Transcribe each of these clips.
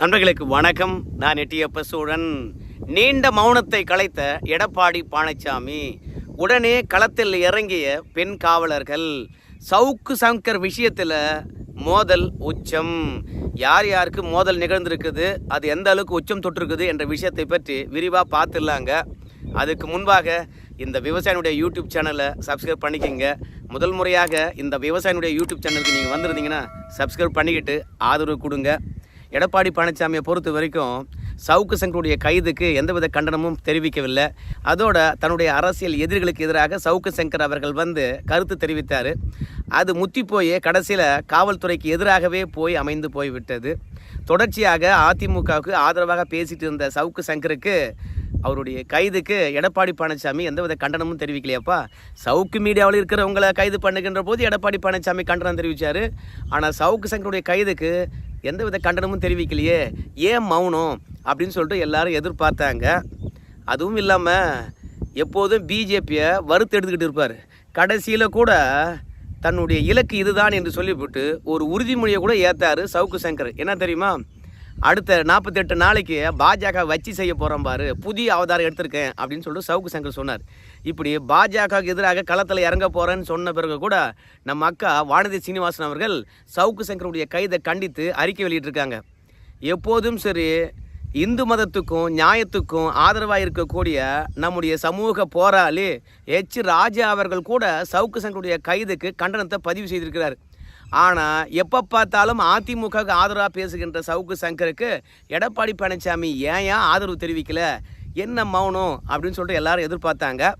நண்பர்களுக்கு வணக்கம். நான் எட்டியப்ப சூழன். நீண்ட மௌனத்தை கலைத்த எடப்பாடி பழனிசாமி உடனே களத்தில் இறங்கிய பெண் காவலர்கள் சவுக்கு சங்கர் விஷயத்தில் மோதல் உச்சம். யார் யாருக்கு மோதல் நிகழ்ந்திருக்குது அது எந்த அளவுக்கு உச்சம் தொட்டிருக்குது என்ற விஷயத்தை பற்றி விரிவாக பார்த்துடலாங்க. அதுக்கு முன்பாக இந்த விவசாயினுடைய யூடியூப் சேனலை சப்ஸ்கிரைப் பண்ணிக்கோங்க. முதல் முறையாக இந்த விவசாயினுடைய யூடியூப் சேனலுக்கு நீங்கள் வந்திருந்தீங்கன்னா சப்ஸ்கிரைப் பண்ணிக்கிட்டு ஆதரவு கொடுங்க. எடப்பாடி பழனிசாமியை பொறுத்த வரைக்கும் சவுக்கு சங்கருடைய கைதுக்கு எந்தவித கண்டனமும் தெரிவிக்கவில்லை. அதோட தன்னுடைய அரசியல் எதிரிகளுக்கு எதிராக சவுக்கு சங்கர் அவர்கள் வந்து கருத்து தெரிவித்தார். அது முத்தி போய் கடைசியில் காவல்துறைக்கு எதிராகவே போய் அமைந்து போய்விட்டது. தொடர்ச்சியாக அதிமுகவுக்கு ஆதரவாக பேசிட்டு இருந்த சவுக்கு சங்கருக்கு அவருடைய கைதுக்கு எடப்பாடி பழனிசாமி எந்தவித கண்டனமும் தெரிவிக்கலையாப்பா. சவுக்கு மீடியாவில் இருக்கிறவங்களை கைது பண்ணுகின்ற போது எடப்பாடி பழனிசாமி கண்டனம் தெரிவித்தார் ஆனால் சவுக்கு சங்கருடைய கைதுக்கு எந்தவித கண்டனமும் தெரிவிக்கலையே. ஏன் மௌனம்? அப்படின்னு சொல்லிட்டு எல்லாரும் எதிர்பார்த்தாங்க. அதுவும் இல்லாமல் எப்போதும் பிஜேபியை வறுத்து எடுத்துக்கிட்டு இருப்பார். கடைசியில் கூட தன்னுடைய இலக்கு இதுதான் என்று சொல்லிவிட்டு ஒரு உறுதிமொழியை கூட ஏற்றாரு சவுக்கு சங்கர். என்ன தெரியுமா? அடுத்த நாற்பத்தெட்டு நாளைக்கு பாஜக வச்சு செய்ய போகிறோம் பாரு புதிய அவதாரம் எடுத்திருக்கேன் அப்படின்னு சொல்லிட்டு சவுக்கு சங்கர் சொன்னார். இப்படி பாஜகவுக்கு எதிராக களத்தில் இறங்க போகிறேன்னு சொன்ன பிறகு கூட நம்ம அக்கா வானதி சீனிவாசன் அவர்கள் சவுக்கு சங்கருடைய கைதை கண்டித்து அறிக்கை வெளியிட்டிருக்காங்க. எப்போதும் சரி இந்து மதத்துக்கும் நியாயத்துக்கும் ஆதரவாக இருக்கக்கூடிய நம்முடைய சமூக போராளி எச். ராஜா அவர்கள் கூட சவுக்கு சங்கருடைய கைதுக்கு கண்டனத்தை பதிவு செய்திருக்கிறார். ஆனால் எப்போ பார்த்தாலும் அதிமுகவுக்கு ஆதரவாக பேசுகின்ற சவுக்கு சங்கருக்கு எடப்பாடி பழனிசாமி ஏன் ஏன் ஆதரவு தெரிவிக்கல? என்ன மௌனம்? அப்படின்னு சொல்லிட்டு எல்லாரும் எதிர்பார்த்தாங்க.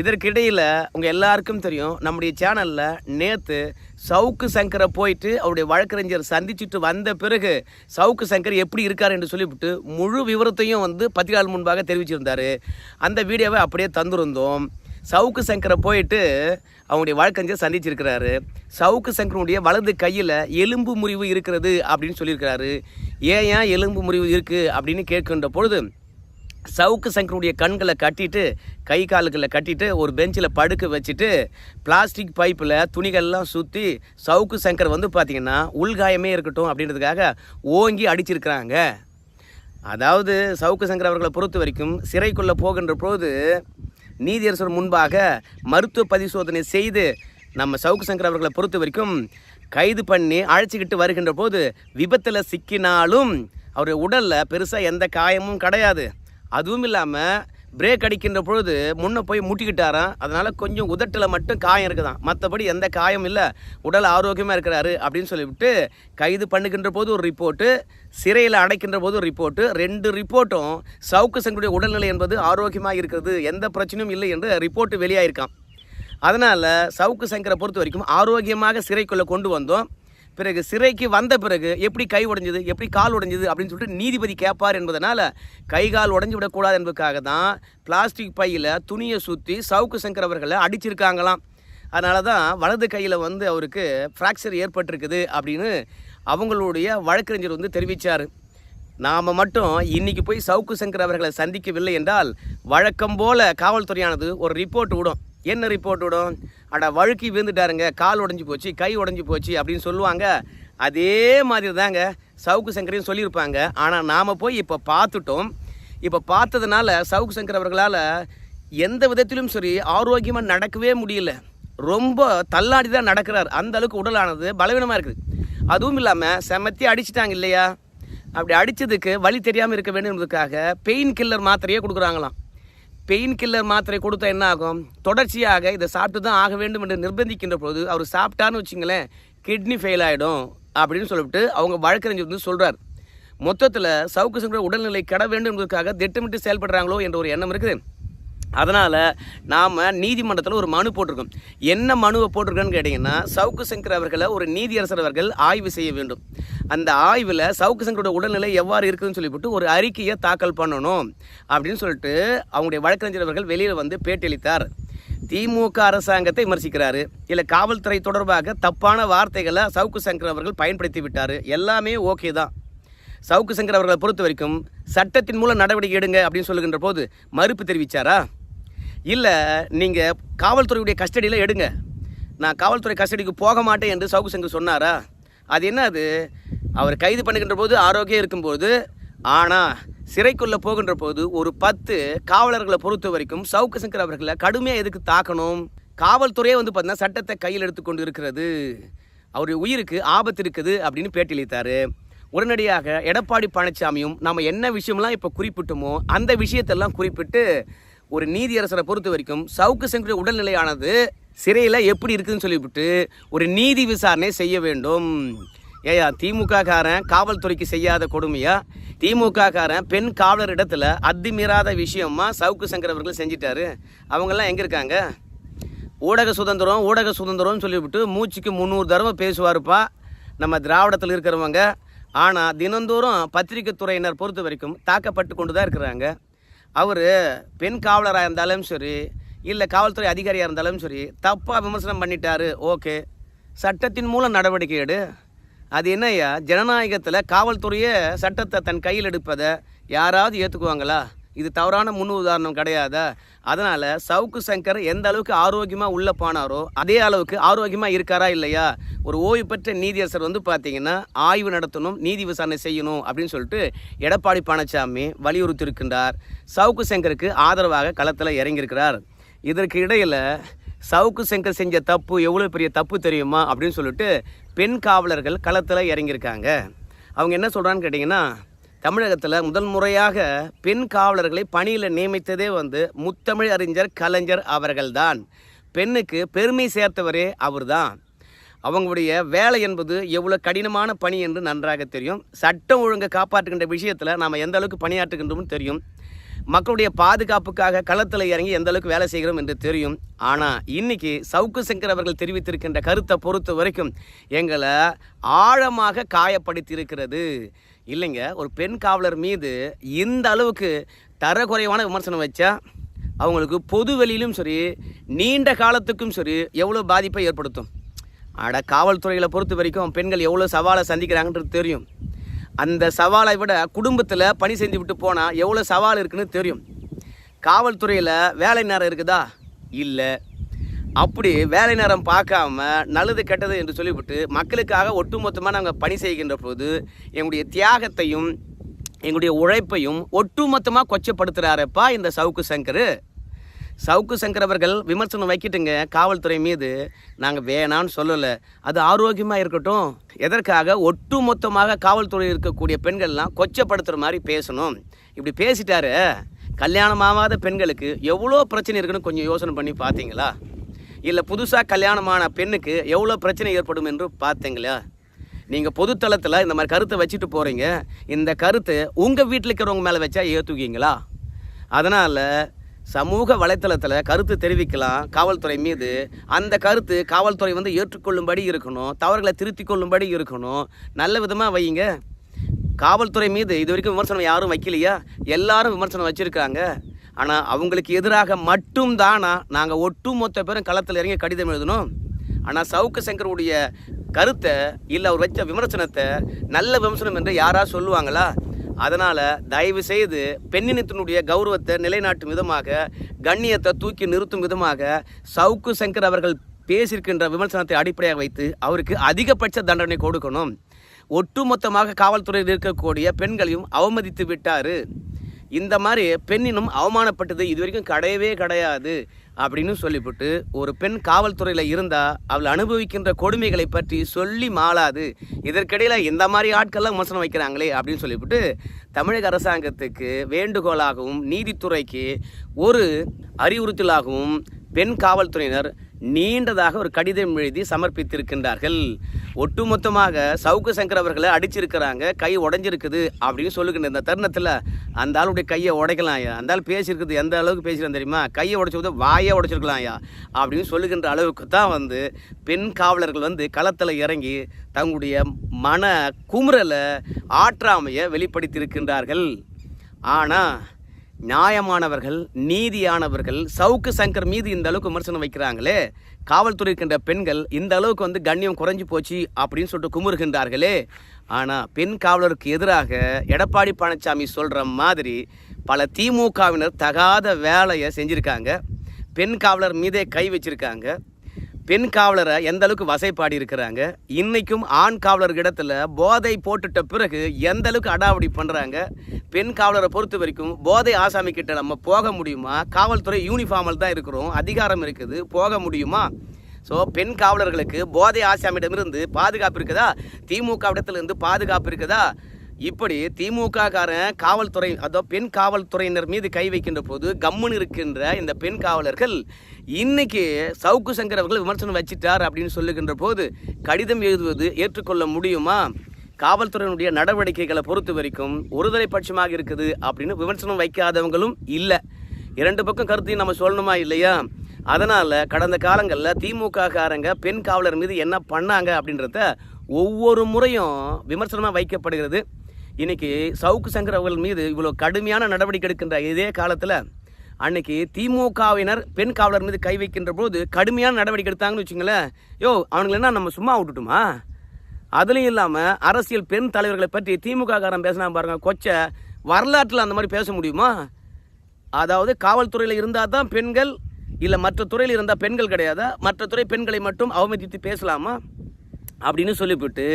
இதற்கிடையில் உங்கள் எல்லாருக்கும் தெரியும் நம்முடைய சேனலில் நேற்று சவுக்கு சங்கரை போயிட்டு அவருடைய வழக்கறிஞர் சந்திச்சுட்டு வந்த பிறகு சவுக்கு சங்கர் எப்படி இருக்கார் என்று சொல்லிவிட்டு முழு விவரத்தையும் வந்து பத்திரிகையாளர் முன்பாக தெரிவிச்சிருந்தார். அந்த வீடியோவை அப்படியே தந்திருந்தோம். சவுக்கு சங்கரை போயிட்டு அவனுடைய வழக்கறிஞர் சந்திச்சிருக்கிறாரு. சவுக்கு சங்கரனுடைய வலது கையில் எலும்பு முறிவு இருக்கிறது அப்படின்னு சொல்லியிருக்கிறாரு. ஏன் ஏன் எலும்பு முறிவு இருக்குது அப்படின்னு கேட்கின்ற பொழுது சவுக்கு சங்கருடைய கண்களை கட்டிட்டு கை காலுகளை கட்டிட்டு ஒரு பெஞ்சில் படுக்க வச்சுட்டு பிளாஸ்டிக் பைப்பில் துணிகள்லாம் சுற்றி சவுக்கு சங்கர் வந்து பார்த்திங்கன்னா உள்காயமே இருக்கட்டும் அப்படின்றதுக்காக ஓங்கி அடிச்சிருக்கிறாங்க. அதாவது சவுக்கு சங்கர் அவர்களை பொறுத்த வரைக்கும் சிறைக்குள்ளே போகின்ற போது நீதியரசர் முன்பாக மருத்துவ பரிசோதனை செய்து நம்ம சவுக்கு சங்கர் அவர்களை பொறுத்த வரைக்கும் கைது பண்ணி அழைச்சிக்கிட்டு வருகின்ற போது விபத்தில் சிக்கினாலும் அவருடைய உடலில் பெருசாக எந்த காயமும் கிடையாது. அதுவும் இல்லாமல் பிரேக் அடிக்கின்ற பொழுது முன்னே போய் முட்டிக்கிட்டாராம். அதனால் கொஞ்சம் உதட்டில் மட்டும் காயம் இருக்குதான் மற்றபடி எந்த காயம் இல்லை. உடல் ஆரோக்கியமாக இருக்கிறாரு அப்படின்னு சொல்லிவிட்டு கைது பண்ணுகின்ற போது ஒரு ரிப்போர்ட்டு சிறையில் அடைக்கின்ற போது ஒரு ரிப்போர்ட்டு ரெண்டு ரிப்போர்ட்டும் சவுக்கு சங்கருடைய உடல்நிலை என்பது ஆரோக்கியமாக இருக்கிறது எந்த பிரச்சனையும் இல்லை என்று ரிப்போர்ட்டு வெளியாயிருக்கான் அதனால் சவுக்கு சங்கரை பொறுத்த வரைக்கும் ஆரோக்கியமாக சிறைக்குள்ளே கொண்டு வந்தோம். பிறகு சிறைக்கு வந்த பிறகு எப்படி கை உடைஞ்சது எப்படி கால் உடைஞ்சது அப்படின்னு சொல்லிட்டு நீதிபதி கேட்பார் என்பதனால் கை கால் உடஞ்சி விடக்கூடாது என்பதுக்காக தான் பிளாஸ்டிக் பையில் துணியை சுற்றி சவுக்கு சங்கர் அவர்களை அடிச்சிருக்காங்களாம். அதனால தான் வலது கையில் வந்து அவருக்கு ஃப்ராக்சர் ஏற்பட்டிருக்குது அப்படின்னு அவங்களுடைய வழக்கறிஞர் வந்து தெரிவித்தார் நாம் மட்டும் இன்றைக்கி போய் சவுக்கு சங்கர் அவர்களை சந்திக்கவில்லை என்றால் வழக்கம் போல் காவல்துறையானது ஒரு ரிப்போர்ட் விடும். என்ன ரிப்போர்ட் விடும்? அட வழுக்கி விழுந்துட்டாருங்க கால் உடஞ்சி போச்சு கை உடஞ்சி போச்சு அப்படின்னு சொல்லுவாங்க. அதே மாதிரி தாங்க சவுக்கு சங்கரையும் சொல்லியிருப்பாங்க. ஆனால் நாம் போய் இப்போ பார்த்துட்டோம். இப்போ பார்த்ததுனால சவுக்கு சங்கர் அவர்களால் எந்த விதத்திலும் சரி ஆரோக்கியமாக நடக்கவே முடியல. ரொம்ப தள்ளாடி தான் நடக்கிறார். அந்த அளவுக்கு உடலானது பலவீனமாக இருக்குது. அதுவும் இல்லாமல் செமத்தி அடிச்சிட்டாங்க இல்லையா? அப்படி அடித்ததுக்கு வலி தெரியாமல் இருக்க வேண்டும்ன்றதுக்காக பெயின் கில்லர் மாத்திரையே கொடுக்குறாங்களாம். பெயின் கில்லர் மாத்திரை கொடுத்தா என்ன ஆகும்? தொடர்ச்சியாக இதை சாப்பிட்டு தான் ஆக வேண்டும் என்று நிர்பந்திக்கின்ற போது அவர் சாப்பிட்டான்னு வச்சுங்களேன் கிட்னி ஃபெயில் ஆகிடும் அப்படின்னு சொல்லிவிட்டு அவங்க வழக்கறிஞர் வந்து சொல்கிறார் மொத்தத்தில் சவுக்கு சங்கர உடல்நிலை கெட வேண்டும் என்பதற்காக திட்டமிட்டு செயல்படுறாங்களோ என்ற ஒரு எண்ணம் இருக்குது. அதனால் நாம் நீதிமன்றத்தில் ஒரு மனு போட்டிருக்கோம். என்ன மனுவை போட்டிருக்கோன்னு கேட்டிங்கன்னா சவுக்கு சங்கர் அவர்களை ஒரு நீதியரசர் அவர்கள் ஆய்வு செய்ய வேண்டும். அந்த ஆய்வில் சவுக்கு சங்கரோட உடல்நிலை எவ்வாறு இருக்குதுன்னு சொல்லிவிட்டு ஒரு அறிக்கையை தாக்கல் பண்ணணும் அப்படின்னு சொல்லிட்டு அவங்களுடைய வழக்கறிஞர் அவர்கள் வெளியில் வந்து பேட்டியளித்தார் திமுக அரசாங்கத்தை விமர்சிக்கிறாரு. இல்லை காவல்துறை தொடர்பாக தப்பான வார்த்தைகளை சவுக்கு சங்கர் அவர்கள் பயன்படுத்தி விட்டார். எல்லாமே ஓகே தான். சவுக்கு சங்கர் அவர்களை பொறுத்த வரைக்கும் சட்டத்தின் மூலம் நடவடிக்கை எடுங்க அப்படின்னு சொல்லுகின்ற போது மறுப்பு தெரிவித்தாரா இல்லை நீங்கள் காவல்துறையுடைய கஸ்டடியில் எடுங்க. நான் காவல்துறை கஸ்டடிக்கு போக மாட்டேன் என்று சவுக்கு சங்கர் சொன்னாரா? அது என்ன அது? அவர் கைது பண்ணுகின்ற போது ஆரோக்கியம் இருக்கும்போது ஆனால் சிறைக்குள்ளே போகின்ற போது ஒரு பத்து காவலர்களை பொறுத்த வரைக்கும் சவுக்கு சங்கர் அவர்களை கடுமையாக எதுக்கு தாக்கணும்? காவல்துறையே வந்து பார்த்தீங்கன்னா சட்டத்தை கையில் எடுத்துக்கொண்டு இருக்கிறது அவருடைய உயிருக்கு ஆபத்து இருக்குது அப்படின்னு பேட்டியளித்தார். உடனடியாக எடப்பாடி பழனிசாமியும் நம்ம என்ன விஷயம்லாம் இப்போ குறிப்பிட்டோமோ அந்த விஷயத்தெல்லாம் குறிப்பிட்டு ஒரு நீதியரசரை பொறுத்த வரைக்கும் சவுக்கு சங்கருடைய உடல்நிலையானது சிறையில் எப்படி இருக்குதுன்னு சொல்லிவிட்டு ஒரு நீதி விசாரணை செய்ய வேண்டும். ஏயா திமுக காரன் காவல்துறைக்கு செய்யாத கொடுமையா? திமுக காரன் பெண் காவலர் இடத்துல அத்துமீறாத விஷயமா சவுக்கு சங்கர் அவர்கள் செஞ்சிட்டாரு. அவங்கெல்லாம் எங்கே இருக்காங்க? ஊடக சுதந்திரம் ஊடக சுதந்திரம்னு சொல்லிவிட்டு மூச்சுக்கு முந்நூறு தடவை பேசுவாருப்பா. நம்ம திராவிடத்தில் இருக்கிறவங்க. ஆனால் தினந்தோறும் பத்திரிகை துறையினர் பொறுத்த வரைக்கும் தாக்கப்பட்டு கொண்டு தான் இருக்கிறாங்க. அவர் பெண் காவலராக இருந்தாலும் சரி இல்லை காவல்துறை அதிகாரியாக இருந்தாலும் சரி தப்பாக விமர்சனம் பண்ணிட்டாரு ஓகே. சட்டத்தின் மூலம் நடவடிக்கை எடு. அது என்னய்யா ஜனநாயகத்தில் காவல்துறையே சட்டத்தை தன் கையில் எடுப்பதை யாராவது ஏற்றுக்குவாங்களா இது தவறான முன் உதாரணம் கிடையாதா? அதனால் சவுக்கு சங்கர் எந்த அளவுக்கு ஆரோக்கியமாக உள்ளே போனாரோ அதே அளவுக்கு ஆரோக்கியமாக இருக்காரா இல்லையா? ஒரு ஓய்வு பெற்ற நீதியரசர் வந்து பார்த்தீங்கன்னா ஆய்வு நடத்தணும் நீதி விசாரணை செய்யணும் அப்படின்னு சொல்லிட்டு எடப்பாடி பழனிசாமி வலியுறுத்தியிருக்கின்றார். சவுக்கு சங்கருக்கு ஆதரவாக களத்தில் இறங்கியிருக்கிறார். இதற்கு இடையில் சவுக்கு சங்கர் செஞ்ச தப்பு எவ்வளோ பெரிய தப்பு தெரியுமா அப்படின்னு சொல்லிட்டு பெண் காவலர்கள் களத்தில் இறங்கியிருக்காங்க. அவங்க என்ன சொல்கிறான்னு கேட்டிங்கன்னா தமிழகத்தில் முதல் முறையாக பெண் காவலர்களை பணியில் நியமித்ததே வந்து முத்தமிழ் அறிஞர் கலைஞர் அவர்கள்தான். பெண்ணுக்கு பெருமை சேர்த்தவரே அவர்தான். அவங்களுடைய வேலை என்பது எவ்வளோ கடினமான பணி என்று நன்றாக தெரியும். சட்டம் ஒழுங்கை காப்பாற்றுகின்ற விஷயத்தில் நாம் எந்த அளவுக்கு பணியாற்றுகின்றோம்னு தெரியும். மக்களுடைய பாதுகாப்புக்காக களத்தில் இறங்கி எந்த அளவுக்கு வேலை செய்கிறோம் என்று தெரியும். ஆனால் இன்னைக்கு சவுக்கு சங்கர் அவர்கள் தெரிவித்திருக்கின்ற கருத்தை பொறுத்த வரைக்கும் எங்களை ஆழமாக காயப்படுத்தி இருக்கிறது இல்லைங்க ஒரு பெண் காவலர் மீது இந்த அளவுக்கு தரக்குறைவான விமர்சனம் வச்சா அவங்களுக்கு பொது வெளியிலும் சரி நீண்ட காலத்துக்கும் சரி எவ்வளோ பாதிப்பை ஏற்படுத்தும்? அட காவல்துறையில் பொறுத்த வரைக்கும் பெண்கள் எவ்வளோ சவாலை சந்திக்கிறாங்கன்றது தெரியும். அந்த சவாலை விட குடும்பத்தில் பணி செஞ்சு விட்டு போனால் எவ்வளோ சவால் இருக்குன்னு தெரியும். காவல்துறையில் வேலை நேரம் இருக்குதா? இல்லை. அப்படி வேலை நேரம் பார்க்காம நல்லது கெட்டது என்று சொல்லிவிட்டு மக்களுக்காக ஒட்டுமொத்தமாக நாங்கள் பணி செய்கின்ற போது எங்களுடைய தியாகத்தையும் எங்களுடைய உழைப்பையும் ஒட்டுமொத்தமாக கொச்சப்படுத்துகிறாரப்பா இந்த சவுக்கு சங்கர். சவுக்கு சங்கர் அவர்கள் விமர்சனம் வைக்கிட்டுங்க காவல்துறை மீது. நாங்கள் வேணான்னு சொல்லலை. அது ஆரோக்கியமாக இருக்கட்டும். எதற்காக? ஒட்டு மொத்தமாக காவல்துறை இருக்கக்கூடிய பெண்கள்லாம் கொச்சப்படுத்துகிற மாதிரி பேசணும். இப்படி பேசிட்டாரு. கல்யாணமாகாத பெண்களுக்கு எவ்வளோ பிரச்சனை இருக்குன்னு கொஞ்சம் யோசனை பண்ணி பார்த்தீங்களா? இல்லை புதுசாக கல்யாணமான பெண்ணுக்கு எவ்வளோ பிரச்சனை ஏற்படும் என்று பார்த்தீங்களா? நீங்கள் பொதுத்தளத்தில் இந்த மாதிரி கருத்தை வச்சுட்டு போகிறீங்க இந்த கருத்து உங்கள் வீட்டில் இருக்கிறவங்க மேலே வச்சா ஏற்றுக்குவீங்களா அதனால் சமூக வலைத்தளத்தில் கருத்து தெரிவிக்கலாம். காவல்துறை மீது அந்த கருத்து காவல்துறை வந்து ஏற்றுக்கொள்ளும்படி இருக்கணும். தவறுகளை திருத்திக் கொள்ளும்படி இருக்கணும். நல்ல விதமாக வையுங்க. காவல்துறை மீது இது வரைக்கும் விமர்சனம் யாரும் வைக்கலையா? எல்லாரும் விமர்சனம் வச்சுருக்காங்க ஆனால் அவங்களுக்கு எதிராக மட்டும் தானா நாங்கள் ஒட்டுமொத்த பேரும் களத்தில் இறங்கி கடிதம் எழுதணும். ஆனால் சவுக்கு சங்கருடைய கருத்தை இல்லை அவர் வச்ச விமர்சனத்தை நல்ல விமர்சனம் என்று யாராக சொல்லுவாங்களா? அதனால் தயவு செய்து பெண்ணினத்தினுடைய கௌரவத்தை நிலைநாட்டும் விதமாக கண்ணியத்தை தூக்கி நிறுத்தும் விதமாக சவுக்கு சங்கர் அவர்கள் பேசியிருக்கின்ற விமர்சனத்தை அடிப்படையாக வைத்து அவருக்கு அதிகபட்ச தண்டனை கொடுக்கணும். ஒட்டுமொத்தமாக காவல்துறையில் இருக்கக்கூடிய பெண்களையும் அவமதித்து விட்டார். இந்த மாதிரி பெண்ணினும் அவமானப்பட்டது இது வரைக்கும் கிடையவே கிடையாது அப்படின்னு சொல்லிவிட்டு ஒரு பெண் காவல்துறையில் இருந்தால் அவள் அனுபவிக்கின்ற கொடுமைகளை பற்றி சொல்லி மாளாது. இதற்கிடையில் இந்த மாதிரி ஆட்கள்லாம் விமர்சனம் வைக்கிறாங்களே அப்படின்னு சொல்லிவிட்டு தமிழக அரசாங்கத்துக்கு வேண்டுகோளாகவும் நீதித்துறைக்கு ஒரு அறிவுறுத்தலாகவும் பெண் காவல்துறையினர் நீண்டதாக ஒரு கடிதம் எழுதி சமர்ப்பித்திருக்கின்றார்கள். ஒட்டுமொத்தமாக சவுக்கு சங்கர் அவர்களை அடிச்சிருக்கிறாங்க கை உடைஞ்சிருக்குது அப்படின்னு சொல்லுகின்ற இந்த தருணத்தில் அந்த ஆளுடைய கையை உடைக்கலாம் ஐயா. அந்த ஆள் பேசியிருக்குது எந்த அளவுக்கு பேசுகிறேன் தெரியுமா? கையை உடைச்சது வாயை உடைச்சிருக்கலாம் ஐயா அப்படின்னு சொல்லுகின்ற அளவுக்கு தான் வந்து பெண் காவலர்கள் வந்து களத்தில் இறங்கி தங்களுடைய மன குமுறலை ஆற்றாமையை வெளிப்படுத்தியிருக்கின்றார்கள். ஆனால் நியாயமானவர்கள் நீதியானவர்கள் சவுக்கு சங்கர் மீது இந்த அளவுக்கு விமர்சனம் வைக்கிறாங்களே காவல்துறை இருக்கின்ற பெண்கள் இந்த அளவுக்கு வந்து கண்ணியம் குறைஞ்சி போச்சு அப்படின்னு சொல்லிட்டு குமுறுகின்றார்களே. ஆனால் பெண் காவலருக்கு எதிராக எடப்பாடி பழனிசாமி சொல்கிற மாதிரி பல திமுகவினர் தகாத வேலையை செஞ்சுருக்காங்க. பெண் காவலர் மீதே கை வச்சிருக்காங்க. பெண் காவலரை எந்த அளவுக்கு வசைப்பாடி இருக்கிறாங்க? இன்னைக்கும் ஆண் காவலர் இடத்துல போதை போட்டுட்ட பிறகு எந்த அளவுக்கு அடாவடி பண்ணுறாங்க பெண் காவலரை பொறுத்த வரைக்கும் போதை ஆசாமி கிட்ட நம்ம போக முடியுமா? காவல்துறை யூனிஃபார்மில் தான் இருக்கிறோம். அதிகாரம் இருக்குது. போக முடியுமா? ஸோ பெண் காவலர்களுக்கு போதை ஆசாமியிடமிருந்து பாதுகாப்பு இருக்குதா? திமுக இடத்துலேருந்து பாதுகாப்பு இருக்குதா? இப்படி திமுக காரன் காவல்துறை அதோ பெண் காவல்துறையினர் மீது கை வைக்கின்ற போது கம்முன்னு இருக்கின்ற இந்த பெண் காவலர்கள் இன்னைக்கு சவுக்கு சங்கர் அவர்கள் விமர்சனம் வச்சிட்டார் அப்படின்னு சொல்லுகின்ற போது கடிதம் எழுதுவது ஏற்றுக்கொள்ள முடியுமா? காவல்துறையினுடைய நடவடிக்கைகளை பொறுத்த வரைக்கும் ஒருதலை பட்சமாக இருக்குது அப்படின்னு விமர்சனம் வைக்காதவங்களும் இல்லை. இரண்டு பக்கம் கருத்தையும் நம்ம சொல்லணுமா இல்லையா? அதனால் கடந்த காலங்களில் திமுக காரங்க பெண் காவலர் மீது என்ன பண்ணாங்க அப்படின்றத ஒவ்வொரு முறையும் விமர்சனமாக வைக்கப்படுகிறது. இன்னைக்கு சவுக்கு சங்கர் அவர்கள் மீது இவ்வளோ கடுமையான நடவடிக்கை எடுக்கின்ற இதே காலத்தில் அன்னைக்கு திமுகவினர் பெண் காவலர் மீது கை வைக்கின்ற போது கடுமையான நடவடிக்கை எடுத்தாங்கன்னு வச்சுங்களேன் யோ அவனுங்களை என்ன நம்ம சும்மா விட்டுட்டுமா? அதுலேயும் இல்லாமல் அரசியல் பெண் தலைவர்களை பற்றி திமுக காரன் பேசினா பாருங்க கொச்சை வரலாற்றில் அந்த மாதிரி பேச முடியுமா? அதாவது காவல்துறையில் இருந்தால் தான் பெண்கள் இல்லை மற்ற துறையில் இருந்தால் பெண்கள் கிடையாதா? மற்ற துறை பெண்களை மட்டும் அவமதித்து பேசலாமா? அப்படின்னு சொல்லிவிட்டு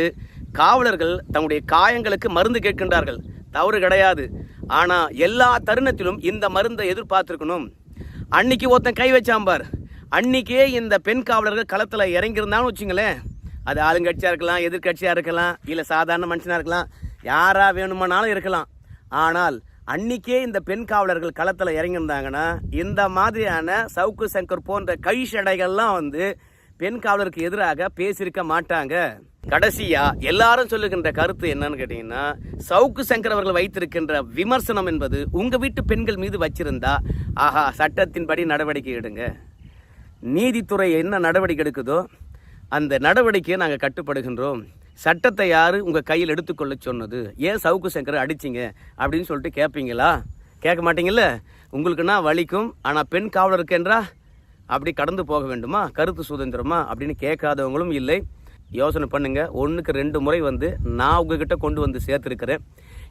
காவலர்கள் தங்களுடைய காயங்களுக்கு மருந்து கேட்கின்றார்கள். தவறு கிடையாது. ஆனால் எல்லா தருணத்திலும் இந்த மருந்தை எதிர்பார்த்துருக்கணும். அன்னைக்கு ஒருத்தன் கை வச்சாம்பார் அன்னைக்கே இந்த பெண் காவலர்கள் களத்தில் இறங்கியிருந்தான்னு வச்சுங்களேன். அது ஆளுங்கட்சியாக இருக்கலாம் எதிர்க்கட்சியாக இருக்கலாம் இல்லை சாதாரண மனுஷனாக இருக்கலாம் யாராக வேணுமானாலும் இருக்கலாம். ஆனால் அன்னைக்கே இந்த பெண் காவலர்கள் களத்தில் இறங்கியிருந்தாங்கன்னா இந்த மாதிரியான சவுக்கு சங்கர் போன்ற கைஷடைகள்லாம் வந்து பெண் காவலருக்கு எதிராக பேசியிருக்க மாட்டாங்க. கடைசியா எல்லாரும் சொல்லுகின்ற கருத்து என்னன்னு கேட்டீங்கன்னா சவுக்கு சங்கர் அவர்கள் வைத்திருக்கின்ற விமர்சனம் என்பது உங்க வீட்டு பெண்கள் மீது வச்சிருந்தா ஆஹா சட்டத்தின்படி நடவடிக்கை எடுங்க. நீதித்துறை என்ன நடவடிக்கை எடுக்குதோ அந்த நடவடிக்கையை நாங்கள் கட்டுப்படுகின்றோம். சட்டத்தை யார் உங்கள் கையில் எடுத்துக்கொள்ள சொன்னது? ஏன் சவுக்கு சங்கர் அடிச்சிங்க? அப்படின்னு சொல்லிட்டு கேட்பீங்களா கேட்க மாட்டீங்கல்ல? உங்களுக்குன்னா வலிக்கும் ஆனால் பெண் காவலருக்கு என்றா அப்படி கடந்து போக வேண்டுமா? கருத்து சுதந்திரமா? அப்படின்னு கேட்காதவங்களும் இல்லை. யோசனை பண்ணுங்க. ஒன்றுக்கு ரெண்டு முறை வந்து நான் உங்ககிட்ட கொண்டு வந்து சேர்த்துருக்கிறேன்.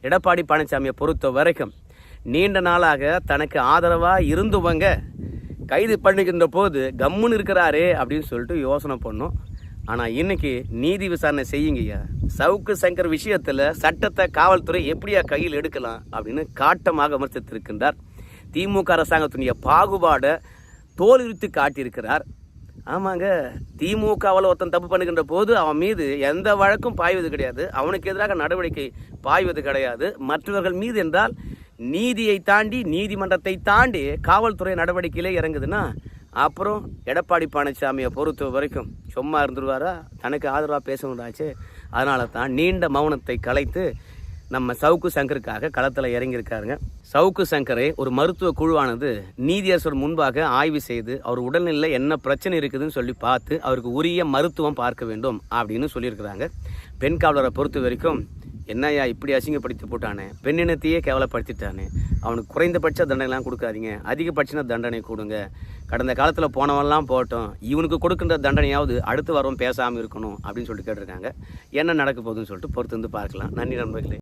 எடப்பாடி பழனிசாமியை பொறுத்த வரைக்கும் நீண்ட நாளாக தனக்கு ஆதரவாக இருந்தவங்க கைது பண்ணிக்கின்ற போது கம்முன்னு இருக்கிறாரே அப்படின்னு சொல்லிட்டு யோசனை பண்ணோம். ஆனால் இன்னைக்கு நீதி விசாரணை செய்யுங்கய்யா. சவுக்கு சங்கர் விஷயத்தில் சட்டத்தை காவல்துறை எப்படியா கையில் எடுக்கலாம் அப்படின்னு காட்டமாக விமர்சித்திருக்கின்றார். திமுக அரசாங்கத்தினுடைய பாகுபாடை தோலுரித்து காட்டியிருக்கிறார். ஆமாங்க. திமுகவில் ஒருத்தன் தப்பு பண்ணுகின்ற போது அவன் மீது எந்த வழக்கும் பாய்வது கிடையாது. அவனுக்கு எதிராக நடவடிக்கை பாய்வது கிடையாது. மற்றவர்கள் மீது என்றால் நீதியை தாண்டி நீதிமன்றத்தை தாண்டி காவல்துறை நடவடிக்கையிலே இறங்குதுன்னா அப்புறம் எடப்பாடி பழனிசாமியை பொறுத்த வரைக்கும் சும்மா இருந்துருவாரா? தனக்கு ஆதரவாக பேசணுன்றாச்சு அதனால தான் நீண்ட மௌனத்தை கலைத்து நம்ம சவுக்கு சங்கருக்காக களத்தில் இறங்கியிருக்காருங்க. சவுக்கு சங்கரை ஒரு மருத்துவ குழுவானது நீதியரசர் முன்பாக ஆய்வு செய்து அவர் உடல்நிலையில் என்ன பிரச்சனை இருக்குதுன்னு சொல்லி பார்த்து அவருக்கு உரிய மருத்துவம் பார்க்க வேண்டும் அப்படின்னு சொல்லியிருக்கிறாங்க. பெண் காவலரை பொறுத்த வரைக்கும் என்னையா இப்படி அசிங்கப்படுத்தி போட்டானே? பெண்ணினத்தையே கேவலப்படுத்திட்டானே? அவனுக்கு குறைந்தபட்ச தண்டனைலாம் கொடுக்காதீங்க. அதிகபட்ச தண்டனை கொடுங்க. கடந்த காலத்தில் போனவன்லாம் போட்டோம். இவனுக்கு கொடுக்கின்ற தண்டனையாவது அடுத்து வரவும் பேசாமல் இருக்கணும் அப்படின்னு சொல்லிட்டு கேட்டிருக்காங்க. என்ன நடக்க போகுதுன்னு சொல்லிட்டு பொறுத்து வந்து பார்க்கலாம். நன்றி நண்பர்களே.